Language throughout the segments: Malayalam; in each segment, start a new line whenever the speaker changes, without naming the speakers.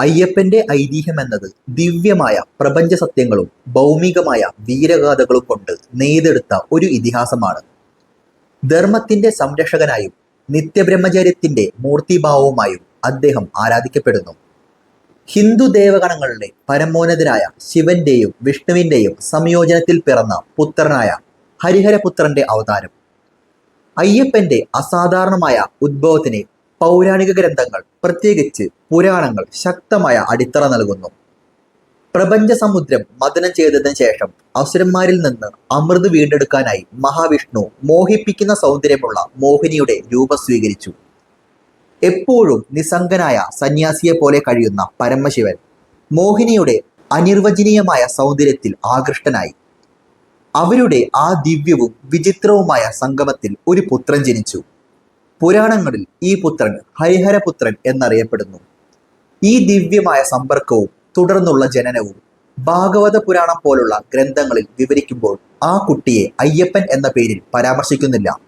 അയ്യപ്പന്റെ ഐതിഹ്യം എന്നത് ദിവ്യമായ പ്രപഞ്ച സത്യങ്ങളും ഭൗമികമായ വീരഗാഥകളും കൊണ്ട് നെയ്തെടുത്ത ഒരു ഇതിഹാസമാണ്. ധർമ്മത്തിന്റെ സംരക്ഷകനായും നിത്യബ്രഹ്മചര്യത്തിന്റെ മൂർത്തിഭാവവുമായും അദ്ദേഹം ആരാധിക്കപ്പെടുന്നു. ഹിന്ദു ദേവഗണങ്ങളുടെ പരമോന്നതനായ ശിവന്റെയും വിഷ്ണുവിന്റെയും സംയോജനത്തിൽ പിറന്ന പുത്രനായ ഹരിഹരപുത്രന്റെ അവതാരം. അയ്യപ്പന്റെ അസാധാരണമായ ഉദ്ഭവത്തിന് പൗരാണിക ഗ്രന്ഥങ്ങൾ പ്രത്യേകിച്ച് പുരാണങ്ങൾ ശക്തമായ അടിത്തറ നൽകുന്നു. പ്രപഞ്ച സമുദ്രം മദനം ചെയ്തതിനു ശേഷം അസുരന്മാരിൽ നിന്ന് അമൃത് വീണ്ടെടുക്കാനായി മഹാവിഷ്ണു മോഹിപ്പിക്കുന്ന സൗന്ദര്യമുള്ള മോഹിനിയുടെ രൂപം സ്വീകരിച്ചു. എപ്പോഴും നിസ്സംഗനായ സന്യാസിയെ പോലെ കഴിയുന്ന പരമശിവൻ മോഹിനിയുടെ അനിർവചനീയമായ സൗന്ദര്യത്തിൽ ആകൃഷ്ടനായി. അവരുടെ ആ ദിവ്യവും വിചിത്രവുമായ സംഗമത്തിൽ ഒരു പുത്രൻ ജനിച്ചു. പുരാണങ്ങളിൽ ഈ പുത്രൻ ഹരിഹരപുത്രൻ എന്നറിയപ്പെടുന്നു. ഈ ദിവ്യമായ സമ്പർക്കവും തുടർന്നുള്ള ജനനവും ഭാഗവത പുരാണം പോലുള്ള ഗ്രന്ഥങ്ങളിൽ വിവരിക്കുമ്പോൾ ആ കുട്ടിയെ അയ്യപ്പൻ എന്ന പേരിൽ പരാമർശിക്കുന്നില്ല.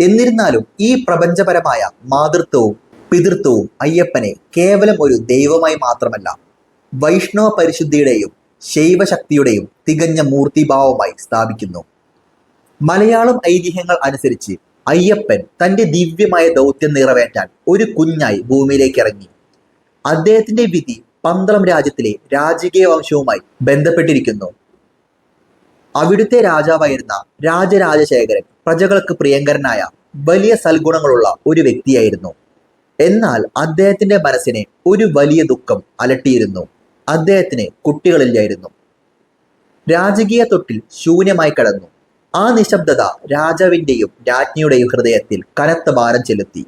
എന്നിരുന്നാലും ഈ പ്രപഞ്ചപരമായ മാതൃത്വവും പിതൃത്വവും അയ്യപ്പനെ കേവലം ഒരു ദൈവമായി മാത്രമല്ല വൈഷ്ണവ പരിശുദ്ധിയുടെയും ശൈവശക്തിയുടെയും തികഞ്ഞ മൂർത്തിഭാവമായി സ്ഥാപിക്കുന്നു. മലയാളം ഐതിഹ്യങ്ങൾ അനുസരിച്ച് അയ്യപ്പൻ തന്റെ ദിവ്യമായ ദൗത്യം നിറവേറ്റാൻ ഒരു കുഞ്ഞായി ഭൂമിയിലേക്ക് ഇറങ്ങി. അദ്ദേഹത്തിന്റെ വിധി പന്തളം രാജ്യത്തിലെ രാജകീയ വംശവുമായി ബന്ധപ്പെട്ടിരിക്കുന്നു. അവിടുത്തെ രാജാവായിരുന്ന രാജരാജശേഖരൻ പ്രജകൾക്ക് പ്രിയങ്കരനായ വലിയ സൽഗുണങ്ങളുള്ള ഒരു വ്യക്തിയായിരുന്നു. എന്നാൽ അദ്ദേഹത്തിന്റെ മനസ്സിനെ ഒരു വലിയ ദുഃഖം അലട്ടിയിരുന്നു. അദ്ദേഹത്തിന് കുട്ടികളില്ലായിരുന്നു. രാജകീയ തൊട്ടിൽ ശൂന്യമായി കടന്നു. ആ നിശബ്ദത രാജാവിന്റെയും രാജ്ഞിയുടെയും ഹൃദയത്തിൽ കനത്ത ഭാരം ചെലുത്തി.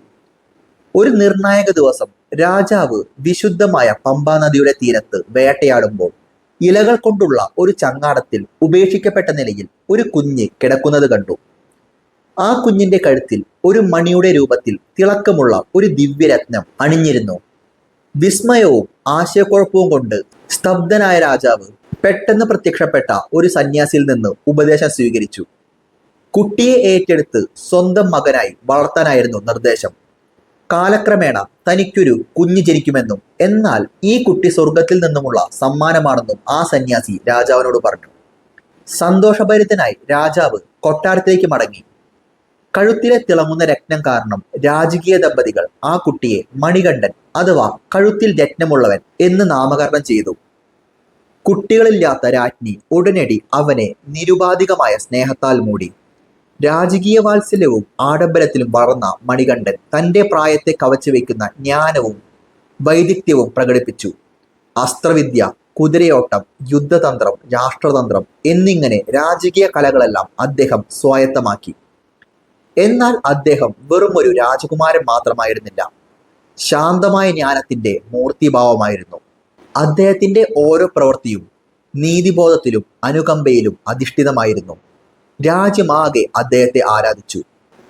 ഒരു നിർണായക ദിവസം രാജാവ് വിശുദ്ധമായ പമ്പാ നദിയുടെ തീരത്ത് വേട്ടയാടുമ്പോൾ ഇലകൾ കൊണ്ടുള്ള ഒരു ചങ്ങാടത്തിൽ ഉപേക്ഷിക്കപ്പെട്ട നിലയിൽ ഒരു കുഞ്ഞ് കിടക്കുന്നത് കണ്ടു. ആ കുഞ്ഞിന്റെ കഴുത്തിൽ ഒരു മണിയുടെ രൂപത്തിൽ തിളക്കമുള്ള ഒരു ദിവ്യരത്നം അണിഞ്ഞിരുന്നു. വിസ്മയവും ആശയക്കുഴപ്പവും കൊണ്ട് സ്തബ്ധനായ രാജാവ് പെട്ടെന്ന് പ്രത്യക്ഷപ്പെട്ട ഒരു സന്യാസിയിൽ നിന്ന് ഉപദേശം സ്വീകരിച്ചു. കുട്ടിയെ ഏറ്റെടുത്ത് സ്വന്തം മകനായി വളർത്താനായിരുന്നു നിർദ്ദേശം. കാലക്രമേണ തനിക്കൊരു കുഞ്ഞ് ജനിക്കുമെന്നും എന്നാൽ ഈ കുട്ടി സ്വർഗത്തിൽ നിന്നുമുള്ള സമ്മാനമാണെന്നും ആ സന്യാസി രാജാവിനോട് പറഞ്ഞു. സന്തോഷഭരിതനായി രാജാവ് കൊട്ടാരത്തിലേക്ക് മടങ്ങി. കഴുത്തിലെ തിളങ്ങുന്ന രത്നം കാരണം രാജകീയ ദമ്പതികൾ ആ കുട്ടിയെ മണികണ്ഠൻ അഥവാ കഴുത്തിൽ രത്നമുള്ളവൻ എന്ന് നാമകരണം ചെയ്തു. കുട്ടികളില്ലാത്ത രാജ്ഞി ഉടനടി അവനെ നിരുപാധികമായ സ്നേഹത്താൽ മൂടി. രാജകീയ വാത്സല്യവും ആഡംബരത്തിലും വളർന്ന മണികണ്ഠൻ തന്റെ പ്രായത്തെ കവച്ചു വയ്ക്കുന്ന ജ്ഞാനവും വൈദഗ്ധ്യവും പ്രകടിപ്പിച്ചു. അസ്ത്രവിദ്യ കുതിരയോട്ടം യുദ്ധതന്ത്രം രാഷ്ട്രതന്ത്രം എന്നിങ്ങനെ രാജകീയ കലകളെല്ലാം അദ്ദേഹം സ്വായത്തമാക്കി. എന്നാൽ അദ്ദേഹം വെറും ഒരു രാജകുമാരൻ മാത്രമായിരുന്നില്ല. ശാന്തമായ ജ്ഞാനത്തിന്റെ മൂർത്തിഭാവമായിരുന്നു. അദ്ദേഹത്തിന്റെ ഓരോ പ്രവൃത്തിയും നീതിബോധത്തിലും അനുകമ്പയിലും അധിഷ്ഠിതമായിരുന്നു. രാജ്യമാകെ അദ്ദേഹത്തെ ആരാധിച്ചു.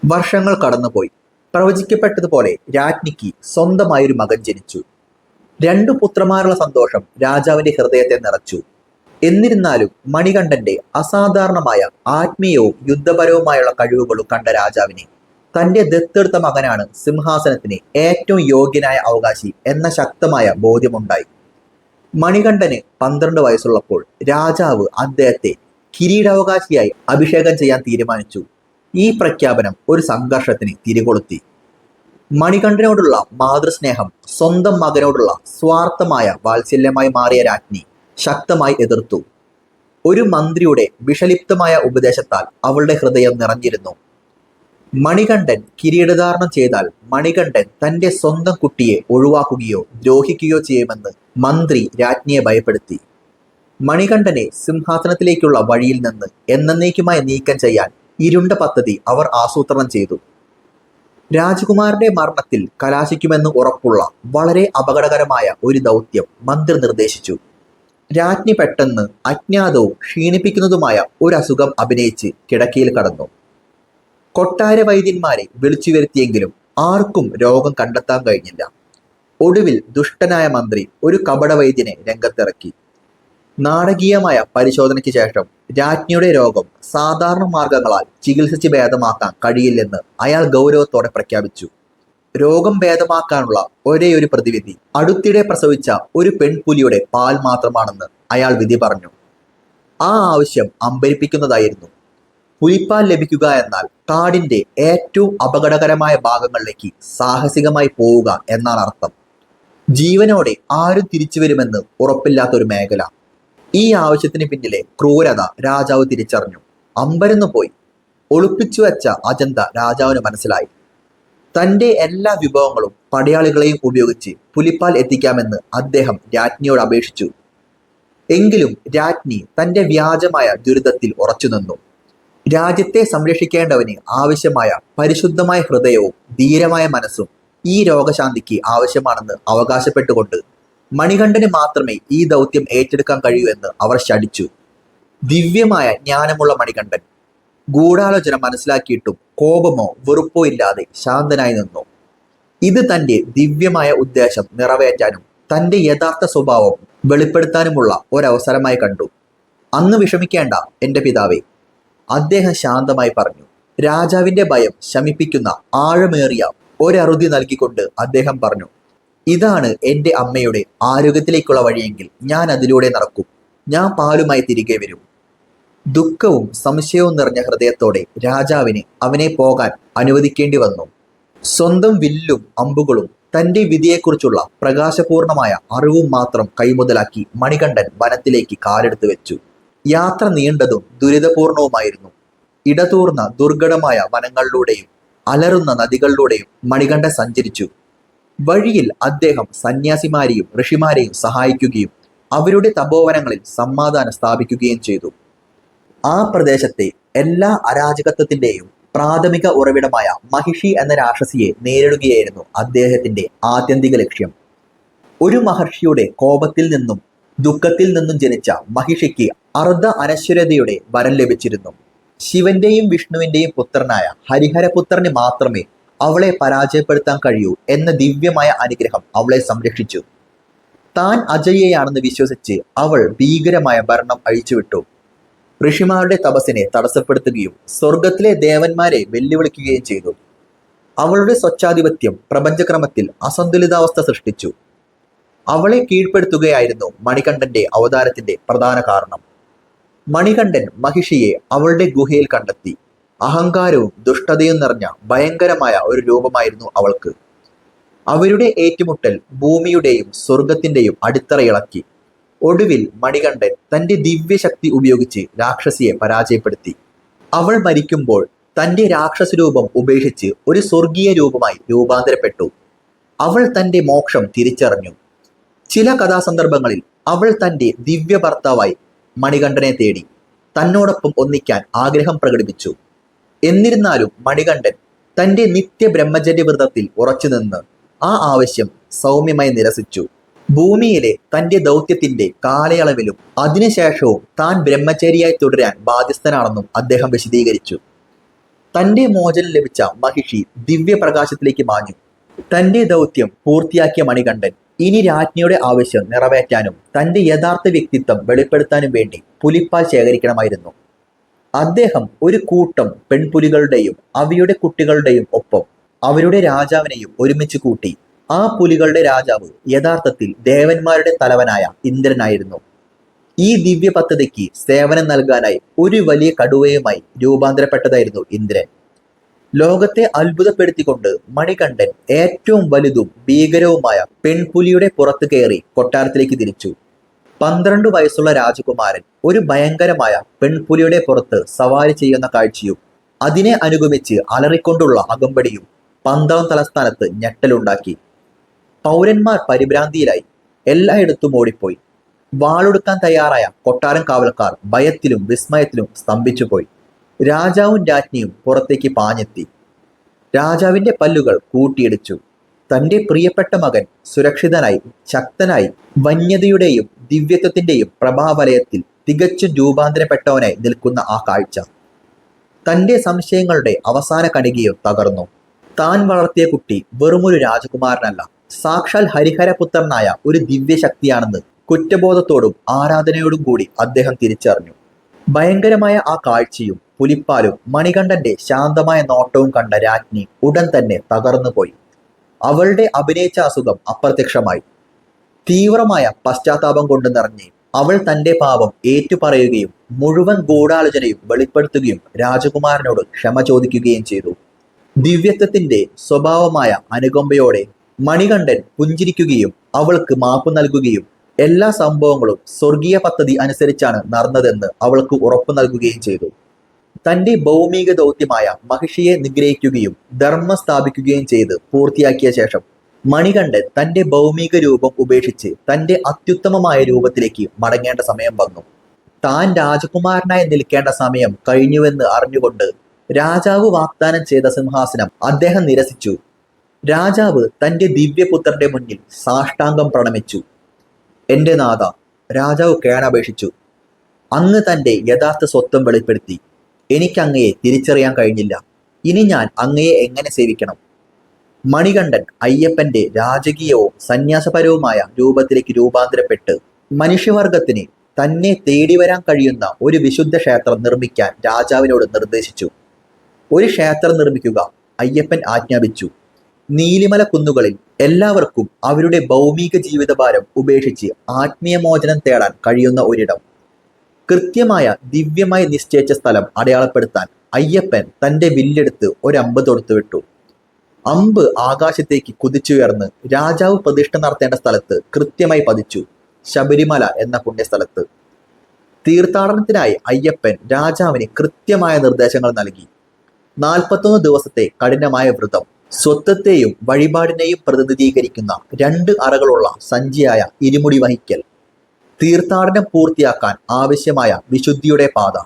വർഷങ്ങൾ കടന്നുപോയി. പ്രവചിക്കപ്പെട്ടതുപോലെ രാജ്ഞിക്ക് സ്വന്തമായൊരു മകൻ ജനിച്ചു. രണ്ടു പുത്രന്മാരുള്ള സന്തോഷം രാജാവിന്റെ ഹൃദയത്തെ നിറച്ചു. എന്നിരുന്നാലും മണികണ്ഠന്റെ അസാധാരണമായ ആത്മീയവും യുദ്ധപരവുമായുള്ള കഴിവുകളും കണ്ട രാജാവിനെ തന്റെ ദത്തെടുത്ത മകനാണ് സിംഹാസനത്തിന് ഏറ്റവും യോഗ്യനായ അവകാശി എന്ന ശക്തമായ ബോധ്യമുണ്ടായി. മണികണ്ഠന് പന്ത്രണ്ട് വയസ്സുള്ളപ്പോൾ രാജാവ് അദ്ദേഹത്തെ കിരീടാവകാശിയായി അഭിഷേകം ചെയ്യാൻ തീരുമാനിച്ചു. ഈ പ്രഖ്യാപനം ഒരു സംഘർഷത്തിന് തിരികൊളുത്തി. മണികണ്ഠനോടുള്ള മാതൃസ്നേഹം സ്വന്തം മകനോടുള്ള സ്വാർത്ഥമായ വാത്സല്യമായി മാറിയ രാജ്ഞി ശക്തമായി എതിർത്തു. ഒരു മന്ത്രിയുടെ വിഷലിപ്തമായ ഉപദേശത്താൽ അവളുടെ ഹൃദയം നിറഞ്ഞിരുന്നു. മണികണ്ഠൻ കിരീടധാരണം ചെയ്താൽ മണികണ്ഠൻ തന്റെ സ്വന്തം കുട്ടിയെ ഒഴിവാക്കുകയോ ദ്രോഹിക്കുകയോ ചെയ്യുമെന്ന് മന്ത്രി രാജ്ഞിയെ ഭയപ്പെടുത്തി. മണികണ്ഠനെ സിംഹാസനത്തിലേക്കുള്ള വഴിയിൽ നിന്ന് എന്നേക്കുമായി നീക്കം ചെയ്യാൻ ഇരുണ്ട പദ്ധതി അവർ ആസൂത്രണം ചെയ്തു. രാജകുമാരന്റെ മരണത്തിൽ കലാശിക്കുമെന്ന് ഉറപ്പുള്ള വളരെ അപകടകരമായ ഒരു ദൗത്യം മന്ത്രി നിർദ്ദേശിച്ചു. രാജ്ഞി പെട്ടെന്ന് അജ്ഞാതവും ക്ഷീണിപ്പിക്കുന്നതുമായ ഒരു അസുഖം അഭിനയിച്ച് കിടക്കയിൽ കടന്നു. കൊട്ടാര വൈദ്യന്മാരെ വിളിച്ചു വരുത്തിയെങ്കിലും ആർക്കും രോഗം കണ്ടെത്താൻ കഴിഞ്ഞില്ല. ഒടുവിൽ ദുഷ്ടനായ മന്ത്രി ഒരു കപട വൈദ്യനെ രംഗത്തിറക്കി. നാടകീയമായ പരിശോധനയ്ക്ക് ശേഷം രാജ്ഞിയുടെ രോഗം സാധാരണ മാർഗങ്ങളാൽ ചികിത്സിച്ച് ഭേദമാക്കാൻ കഴിയില്ലെന്ന് അയാൾ ഗൗരവത്തോടെ പ്രഖ്യാപിച്ചു. രോഗം ഭേദമാക്കാനുള്ള ഒരേ ഒരു പ്രതിവിധി അടുത്തിടെ പ്രസവിച്ച ഒരു പെൺപുലിയുടെ പാൽ മാത്രമാണെന്ന് അയാൾ വിധി പറഞ്ഞു. ആ ആവശ്യം അമ്പരിപ്പിക്കുന്നതായിരുന്നു. പുലിപ്പാൽ ലഭിക്കുക എന്നാൽ കാടിന്റെ ഏറ്റവും അപകടകരമായ ഭാഗങ്ങളിലേക്ക് സാഹസികമായി പോവുക എന്നാണ് അർത്ഥം. ജീവനോടെ ആരും തിരിച്ചു വരുമെന്ന് ഉറപ്പില്ലാത്ത ഒരു മേഖല. ഈ ആവശ്യത്തിന് പിന്നിലെ ക്രൂരത രാജാവ് തിരിച്ചറിഞ്ഞു. അമ്പരന്നു പോയി. ഒളിപ്പിച്ചു വെച്ച അജന്ത രാജാവിന് മനസ്സിലായി. തന്റെ എല്ലാ വിഭവങ്ങളും പടയാളികളെയും ഉപയോഗിച്ച് പുലിപ്പാൽ എത്തിക്കാമെന്ന് അദ്ദേഹം രാജ്ഞിയോട് അപേക്ഷിച്ചു. എങ്കിലും രാജ്ഞി തന്റെ വ്യാജമായ ദുരിതത്തിൽ ഉറച്ചുനിന്നു രാജ്യത്തെ സംരക്ഷിക്കേണ്ടവന് ആവശ്യമായ പരിശുദ്ധമായ ഹൃദയവും ധീരമായ മനസ്സും ഈ രോഗശാന്തിക്ക് ആവശ്യമാണെന്ന് അവകാശപ്പെട്ടുകൊണ്ട് മണികണ്ഠന് മാത്രമേ ഈ ദൗത്യം ഏറ്റെടുക്കാൻ കഴിയൂ എന്ന് അവർ ശടിച്ചു ദിവ്യമായ ജ്ഞാനമുള്ള മണികണ്ഠൻ ഗൂഢാലോചന മനസ്സിലാക്കിയിട്ടും കോപമോ വെറുപ്പോ ഇല്ലാതെ ശാന്തനായി നിന്നു. ഇത് തന്റെ ദിവ്യമായ ഉദ്ദേശം നിറവേറ്റാനും തന്റെ യഥാർത്ഥ സ്വഭാവം വെളിപ്പെടുത്താനുമുള്ള ഒരവസരമായി കണ്ടു. അന്ന് വിഷമിക്കേണ്ട എന്റെ പിതാവേ അദ്ദേഹം ശാന്തമായി പറഞ്ഞു. രാജാവിന്റെ ഭയം ശമിപ്പിക്കുന്ന ആഴമേറിയ ഒരറുതി നൽകിക്കൊണ്ട് അദ്ദേഹം പറഞ്ഞു ഇതാണ് എന്റെ അമ്മയുടെ ആരോഗ്യത്തിലേക്കുള്ള വഴിയെങ്കിൽ ഞാൻ അതിലൂടെ നടക്കും. ഞാൻ പാലുമായി തിരികെ വരും. ദുഃഖവും സംശയവും നിറഞ്ഞ ഹൃദയത്തോടെ രാജാവിന് അവനെ പോകാൻ അനുവദിക്കേണ്ടി വന്നു. സ്വന്തം വില്ലും അമ്പുകളും തന്റെ വിധിയെക്കുറിച്ചുള്ള പ്രകാശപൂർണമായ അറിവും മാത്രം കൈമുതലാക്കി മണികണ്ഠൻ വനത്തിലേക്ക് കാലെടുത്തു വെച്ചു. യാത്ര നീണ്ടതും ദുരിതപൂർണവുമായിരുന്നു. ഇടതൂർന്ന ദുർഘടമായ വനങ്ങളിലൂടെയും അലറുന്ന നദികളിലൂടെയും മണികണ്ഠൻ സഞ്ചരിച്ചു. വഴിയിൽ അദ്ദേഹം സന്യാസിമാരെയും ഋഷിമാരെയും സഹായിക്കുകയും അവരുടെ തപോവനങ്ങളിൽ സമാധാനം സ്ഥാപിക്കുകയും ചെയ്തു. ആ പ്രദേശത്തെ എല്ലാ അരാജകത്വത്തിന്റെയും പ്രാഥമിക ഉറവിടമായ മഹിഷി എന്ന രാക്ഷസിയെ നേരിടുകയായിരുന്നു അദ്ദേഹത്തിന്റെ ആത്യന്തിക ലക്ഷ്യം. ഒരു മഹർഷിയുടെ കോപത്തിൽ നിന്നും ദുഃഖത്തിൽ നിന്നും ജനിച്ച മഹിഷിക്ക് അർദ്ധ അനശ്വരതയുടെ വരം ലഭിച്ചിരുന്നു. ശിവന്റെയും വിഷ്ണുവിന്റെയും പുത്രനായ ഹരിഹരപുത്രന് മാത്രമേ അവളെ പരാജയപ്പെടുത്താൻ കഴിയൂ എന്ന ദിവ്യമായ അനുഗ്രഹം അവളെ സംരക്ഷിച്ചു. താൻ അജയ്യയാണെന്ന് വിശ്വസിച്ച് അവൾ ഭീകരമായ ഭരണം അഴിച്ചുവിട്ടു. ഋഷിമാരുടെ തപസ്സിനെ തടസ്സപ്പെടുത്തുകയും സ്വർഗത്തിലെ ദേവന്മാരെ വെല്ലുവിളിക്കുകയും ചെയ്തു. അവളുടെ സ്വച്ഛാധിപത്യം പ്രപഞ്ചക്രമത്തിൽ അസന്തുലിതാവസ്ഥ സൃഷ്ടിച്ചു. അവളെ കീഴ്പ്പെടുത്തുകയായിരുന്നു മണികണ്ഠന്റെ അവതാരത്തിന്റെ പ്രധാന കാരണം. മണികണ്ഠൻ മഹിഷിയെ അവളുടെ ഗുഹയിൽ കണ്ടെത്തി. അഹങ്കാരവും ദുഷ്ടതയും നിറഞ്ഞ ഭയങ്കരമായ ഒരു രൂപമായിരുന്നു അവൾക്ക്. അവരുടെ ഏറ്റുമുട്ടൽ ഭൂമിയുടെയും സ്വർഗത്തിന്റെയും അടിത്തറ ഇളക്കി. ഒടുവിൽ മണികണ്ഠൻ തന്റെ ദിവ്യശക്തി ഉപയോഗിച്ച് രാക്ഷസിയെ പരാജയപ്പെടുത്തി. അവൾ മരിക്കുമ്പോൾ തന്റെ രാക്ഷസ രൂപം ഉപേക്ഷിച്ച് ഒരു സ്വർഗീയ രൂപമായി രൂപാന്തരപ്പെട്ടു. അവൾ തന്റെ മോക്ഷം തിരിച്ചറിഞ്ഞു. ചില കഥാസന്ദർഭങ്ങളിൽ അവൾ തന്റെ ദിവ്യ ഭർത്താവായി മണികണ്ഠനെ തേടി തന്നോടൊപ്പം ഒന്നിക്കാൻ ആഗ്രഹം പ്രകടിപ്പിച്ചു. എന്നിരുന്നാലും മണികണ്ഠൻ തന്റെ നിത്യ ബ്രഹ്മചര്യ വ്രതത്തിൽ ഉറച്ചുനിന്ന് ആ ആവശ്യം സൗമ്യമായി നിരസിച്ചു. ഭൂമിയിലെ തന്റെ ദൗത്യത്തിന്റെ കാലയളവിലും അതിനുശേഷവും താൻ ബ്രഹ്മചര്യായി തുടരാൻ ബാധ്യസ്ഥനാണെന്നും അദ്ദേഹം വിശദീകരിച്ചു. തന്റെ മോചനം ലഭിച്ച മഹിഷി ദിവ്യപ്രകാശത്തിലേക്ക് മാഞ്ഞു. തന്റെ ദൗത്യം പൂർത്തിയാക്കിയ മണികണ്ഠൻ ഇനി രാജ്ഞിയുടെ ആവശ്യം നിറവേറ്റാനും തന്റെ യഥാർത്ഥ വ്യക്തിത്വം വെളിപ്പെടുത്താനും വേണ്ടി പുലിപ്പാൽ ശേഖരിക്കണമായിരുന്നു. അദ്ദേഹം ഒരു കൂട്ടം പെൺപുലികളുടെയും അവയുടെ കുട്ടികളുടെയും ഒപ്പം അവരുടെ രാജാവിനെയും ഒരുമിച്ച് കൂട്ടി ആ പുലികളുടെ രാജാവ് യഥാർത്ഥത്തിൽ ദേവന്മാരുടെ തലവനായ ഇന്ദ്രനായിരുന്നു. ഈ ദിവ്യ പദ്ധതിക്ക് സേവനം നൽകാനായി ഒരു വലിയ കടുവയുമായി രൂപാന്തരപ്പെട്ടതായിരുന്നു ഇന്ദ്രൻ. ലോകത്തെ അത്ഭുതപ്പെടുത്തിക്കൊണ്ട് മണികണ്ഠൻ ഏറ്റവും വലുതും ഭീകരവുമായ പെൺപുലിയുടെ പുറത്തു കയറി കൊട്ടാരത്തിലേക്ക് തിരിച്ചു. പന്ത്രണ്ട് വയസ്സുള്ള രാജകുമാരൻ ഒരു ഭയങ്കരമായ പെൺപുലിയുടെ പുറത്ത് സവാരി ചെയ്യുന്ന കാഴ്ചയും അതിനെ അനുഗമിച്ച് അലറിക്കൊണ്ടുള്ള അകമ്പടിയും പന്താം തലസ്ഥാനത്ത് ഞെട്ടലുണ്ടാക്കി. പൗരന്മാർ പരിഭ്രാന്തിയിലായി. എല്ലായിടത്തും ഓടിപ്പോയി. വാളെടുക്കാൻ തയ്യാറായ കൊട്ടാരം കാവൽക്കാർ ഭയത്തിലും വിസ്മയത്തിലും സ്തംഭിച്ചുപോയി. രാജാവും രാജ്ഞിയും പുറത്തേക്ക് പാഞ്ഞെത്തി. രാജാവിന്റെ പല്ലുകൾ കൂട്ടിയിടിച്ചു. തന്റെ പ്രിയപ്പെട്ട മകൻ സുരക്ഷിതനായി ശക്തനായി വന്യതയുടെയും ദിവ്യത്വത്തിന്റെയും പ്രഭാവലയത്തിൽ തികച്ചും രൂപാന്തരപ്പെട്ടവനായി നിൽക്കുന്ന ആ കാഴ്ച തന്റെ സംശയങ്ങളുടെ അവസാന കണികയും തകർന്നു. താൻ വളർത്തിയ കുട്ടി വെറുമൊരു രാജകുമാരനല്ല സാക്ഷാൽ ഹരിഹരപുത്രനായ ഒരു ദിവ്യശക്തിയാണെന്ന് കുറ്റബോധത്തോടും ആരാധനയോടും കൂടി അദ്ദേഹം തിരിച്ചറിഞ്ഞു. ഭയങ്കരമായ ആ കാഴ്ചയും പുലിപ്പാലും മണികണ്ഠന്റെ ശാന്തമായ നോട്ടവും കണ്ട രാജ്ഞി ഉടൻ തന്നെ തകർന്നുപോയി. അവളുടെ അഭിനയിച്ച അസുഖം അപ്രത്യക്ഷമായി. തീവ്രമായ പശ്ചാത്താപം കൊണ്ട് നിറഞ്ഞ് അവൾ തന്റെ പാപം ഏറ്റുപറയുകയും മുഴുവൻ ഗൂഢാലോചനയും വെളിപ്പെടുത്തുകയും രാജകുമാരനോട് ക്ഷമ ചോദിക്കുകയും ചെയ്തു. ദിവ്യത്വത്തിന്റെ സ്വഭാവമായ അനുകമ്പയോടെ മണികണ്ഠൻ പുഞ്ചിരിക്കുകയും അവൾക്ക് മാപ്പ് നൽകുകയും എല്ലാ സംഭവങ്ങളും സ്വർഗീയ പദ്ധതി അനുസരിച്ചാണ് നടന്നതെന്ന് അവൾക്ക് ഉറപ്പു നൽകുകയും ചെയ്തു. തന്റെ ഭൗമിക ദൗത്യമായ മഹിഷിയെ നിഗ്രഹിക്കുകയും ധർമ്മം സ്ഥാപിക്കുകയും ചെയ്ത് പൂർത്തിയാക്കിയ ശേഷം മണികണ്ഠൻ തന്റെ ഭൗമിക രൂപം ഉപേക്ഷിച്ച് തന്റെ അത്യുത്തമമായ രൂപത്തിലേക്ക് മടങ്ങേണ്ട സമയം വന്നു. താൻ രാജകുമാരനായി നിൽക്കേണ്ട സമയം കഴിഞ്ഞുവെന്ന് അറിഞ്ഞുകൊണ്ട് രാജാവ് വാഗ്ദാനം ചെയ്ത സിംഹാസനം അദ്ദേഹം നിരസിച്ചു. രാജാവ് തന്റെ ദിവ്യപുത്രന്റെ മുന്നിൽ സാഷ്ടാംഗം പ്രണമിച്ചു. എന്റെ നാഥ രാജാവ് കേണപേക്ഷിച്ചു. അങ്ങ് തന്റെ യഥാർത്ഥ സ്വത്വം വെളിപ്പെടുത്തി. എനിക്ക് അങ്ങയെ തിരിച്ചറിയാൻ കഴിഞ്ഞില്ല. ഇനി ഞാൻ അങ്ങയെ എങ്ങനെ സേവിക്കണം? മണികണ്ഠൻ അയ്യപ്പന്റെ രാജകീയവും സന്യാസപരവുമായ രൂപത്തിലേക്ക് രൂപാന്തരപ്പെട്ട് മനുഷ്യവർഗത്തിന് തന്നെ തേടി വരാൻ കഴിയുന്ന ഒരു വിശുദ്ധ ക്ഷേത്രം നിർമ്മിക്കാൻ രാജാവിനോട് നിർദ്ദേശിച്ചു. ഒരു ക്ഷേത്രം നിർമ്മിക്കുക അയ്യപ്പൻ ആജ്ഞാപിച്ചു. നീലിമല കുന്നുകളിൽ എല്ലാവർക്കും അവരുടെ ഭൗമിക ജീവിതഭാരം ഉപേക്ഷിച്ച് ആത്മീയമോചനം തേടാൻ കഴിയുന്ന ഒരിടം. കൃത്യമായ ദിവ്യമായി നിശ്ചയിച്ച സ്ഥലം അടയാളപ്പെടുത്താൻ അയ്യപ്പൻ തന്റെ വില്ലെടുത്ത് ഒരമ്പ് തൊടുത്തു വിട്ടു. അമ്പ് ആകാശത്തേക്ക് കുതിച്ചുയർന്ന് രാജാവ് പ്രതിഷ്ഠ നടത്തേണ്ട സ്ഥലത്ത് കൃത്യമായി പതിച്ചു. ശബരിമല എന്ന പുണ്യസ്ഥലത്ത്. തീർത്ഥാടനത്തിനായി അയ്യപ്പൻ രാജാവിന് കൃത്യമായ നിർദ്ദേശങ്ങൾ നൽകി. നാൽപ്പത്തൊന്ന് ദിവസത്തെ കഠിനമായ വ്രതം. സ്വത്വത്തെയും വഴിപാടിനെയും പ്രതിനിധീകരിക്കുന്ന രണ്ട് അറകളുള്ള സഞ്ചിയായ ഇരുമുടി വഹിക്കൽ. തീർത്ഥാടനം പൂർത്തിയാക്കാൻ ആവശ്യമായ വിശുദ്ധിയുടെ പാത.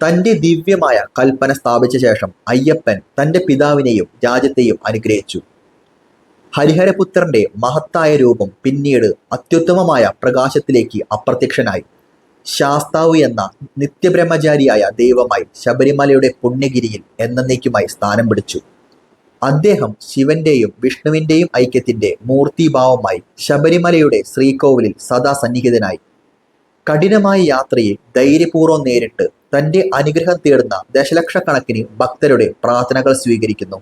തന്റെ ദിവ്യമായ കൽപ്പന സ്ഥാപിച്ച ശേഷം അയ്യപ്പൻ തന്റെ പിതാവിനെയും രാജ്യത്തെയും അനുഗ്രഹിച്ചു. ഹരിഹരപുത്രന്റെ മഹത്തായ രൂപം പിന്നീട് അത്യുത്തമമായ പ്രകാശത്തിലേക്ക് അപ്രത്യക്ഷനായി. ശാസ്താവ് എന്ന നിത്യബ്രഹ്മചാരിയായ ദൈവമായി ശബരിമലയുടെ പുണ്യഗിരിയിൽ എന്നേക്കുമായി സ്ഥാനം പിടിച്ചു. അദ്ദേഹം ശിവന്റെയും വിഷ്ണുവിന്റെയും ഐക്യത്തിന്റെ മൂർത്തിഭാവമായി ശബരിമലയുടെ ശ്രീകോവിലിൽ സദാ സന്നിഹിതനായി. കഠിനമായ യാത്രയിൽ ധൈര്യപൂർവം നേരിട്ട് തന്റെ അനുഗ്രഹം തേടുന്ന ദശലക്ഷക്കണക്കിന് ഭക്തരുടെ പ്രാർത്ഥനകൾ സ്വീകരിക്കുന്നു.